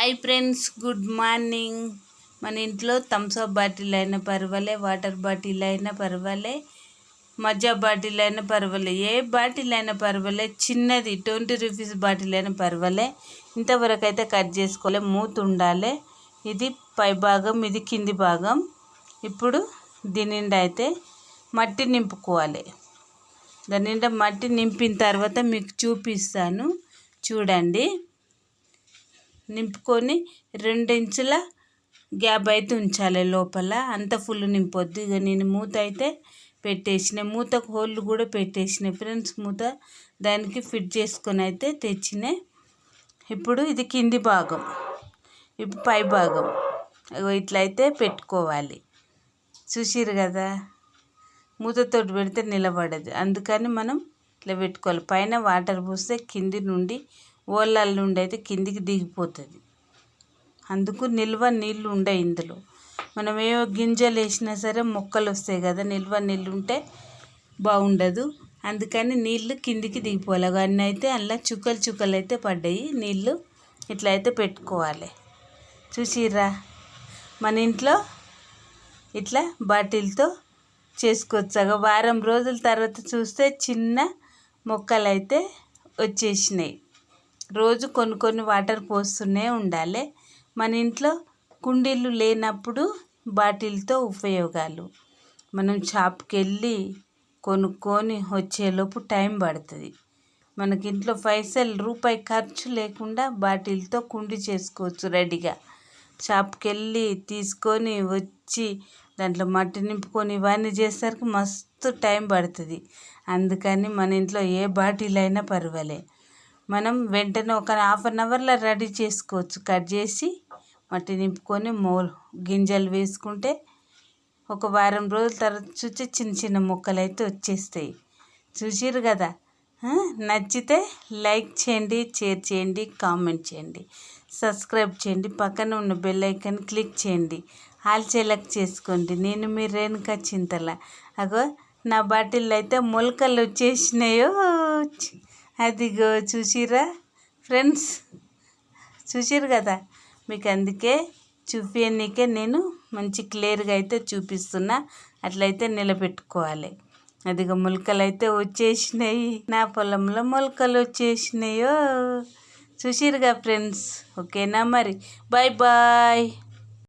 Hi friends good morning. మన ఇంట్లో Thums Up bottle అయినా పర్వాలే వాటర్ బాటిల్ అయినా పర్వాలే మజ్జా బాటిల్ అయినా పర్వాలే ఏ బాటిల్ అయినా పర్వాలే చిన్నది ట్వంటీ రూపీస్ బాటిల్ అయినా పర్వాలే. ఇంతవరకు అయితే కట్ చేసుకోలే మూత ఉండాలి. ఇది పై భాగం ఇది కింది భాగం. ఇప్పుడు దీని నిండా అయితే మట్టి నింపుకోవాలి. దాని నిండా మట్టి నింపిన తర్వాత మీకు చూపిస్తాను. చూడండి. నింపుకొని రెండించుల గ్యాప్ అయితే ఉంచాలి లోపల. అంత ఫుల్ నింపొద్దు. ఇక నేను మూత అయితే పెట్టేసిన. మూతకు హోళ్ళు కూడా పెట్టేసిన ఫ్రెండ్స్. మూత దానికి ఫిట్ చేసుకొని అయితే తెచ్చిన. ఇప్పుడు ఇది కింది భాగం. ఇప్పుడు పై భాగం. ఇట్లయితే పెట్టుకోవాలి. చూసిరు కదా? మూతతో పెడితే నిలబడదు. అందుకని మనం ఇట్లా పెట్టుకోవాలి. పైన వాటర్ పోస్తే కింది నుండి ఓళ్ళ నుండి అయితే కిందికి దిగిపోతుంది. అందుకు నిల్వ నీళ్ళు ఉండే ఇందులో. మనం ఏ గింజలు వేసినా సరే మొక్కలు వస్తాయి కదా నిల్వ నీళ్ళు ఉంటే బాగుండదు అందుకని నీళ్ళు కిందికి దిగిపోవాలి. అవన్నీ అయితే అందులో చుక్కలు చుక్కలు అయితే పడ్డాయి. నీళ్ళు ఇట్లా అయితే పెట్టుకోవాలి. చూసిర్రా? మన ఇంట్లో ఇట్లా బాటిల్తో చేసుకోవచ్చు వారం రోజుల తర్వాత చూస్తే చిన్న మొక్కలు అయితే వచ్చేసినాయి. రోజు కొన్ని కొన్ని వాటర్ పోస్తూనే ఉండాలి. మన ఇంట్లో కుండీలు లేనప్పుడు బాటిల్తో ఉపయోగాలు. మనం షాప్కి వెళ్ళి కొనుక్కొని వచ్చేలోపు టైం పడుతుంది. మనకి ఇంట్లో పైసలు రూపాయి ఖర్చు లేకుండా బాటిల్తో కుండి చేసుకోవచ్చు రెడీగా. షాప్కి వెళ్ళి తీసుకొని వచ్చి దాంట్లో మట్టి నింపుకొని ఇవన్నీ చేసేసరికి మస్తు టైం పడుతుంది. అందుకని మన ఇంట్లో ఏ బాటిల్ అయినా పర్వాలే. మనం వెంటనే ఒక హాఫ్ అన్ అవర్లో రెడీ చేసుకోవచ్చు. కట్ చేసి మట్టి నింపుకొని మో గింజలు వేసుకుంటే ఒక వారం రోజుల తర్వాత చూసి చిన్న చిన్న మొక్కలు అయితే వచ్చేస్తాయి. చూసిరు కదా? నచ్చితే లైక్ చేయండి షేర్ చేయండి కామెంట్ చేయండి. సబ్స్క్రైబ్ చేయండి పక్కన ఉన్న బెల్ ఐకాన్ క్లిక్ చేయండి. ఆల్ సెలెక్ట్ చేసుకోండి. నేను మీ రేణుక చింతల. అగో నా బాటిల్ అయితే మొలకలు వచ్చేసినాయో. అదిగో చూసిరా ఫ్రెండ్స్? చూసారు కదా? మీకు అందుకే చూపించనీకే నేను మంచి క్లియర్గా అయితే చూపిస్తున్నా. అట్లయితే నిలబెట్టుకోవాలి. అదిగో మొలకలు అయితే వచ్చేసినాయి. నా పొలంలో మొలకలు వచ్చేసినాయో. చూసిరుగా ఫ్రెండ్స్? ఓకేనా మరి? Bye bye.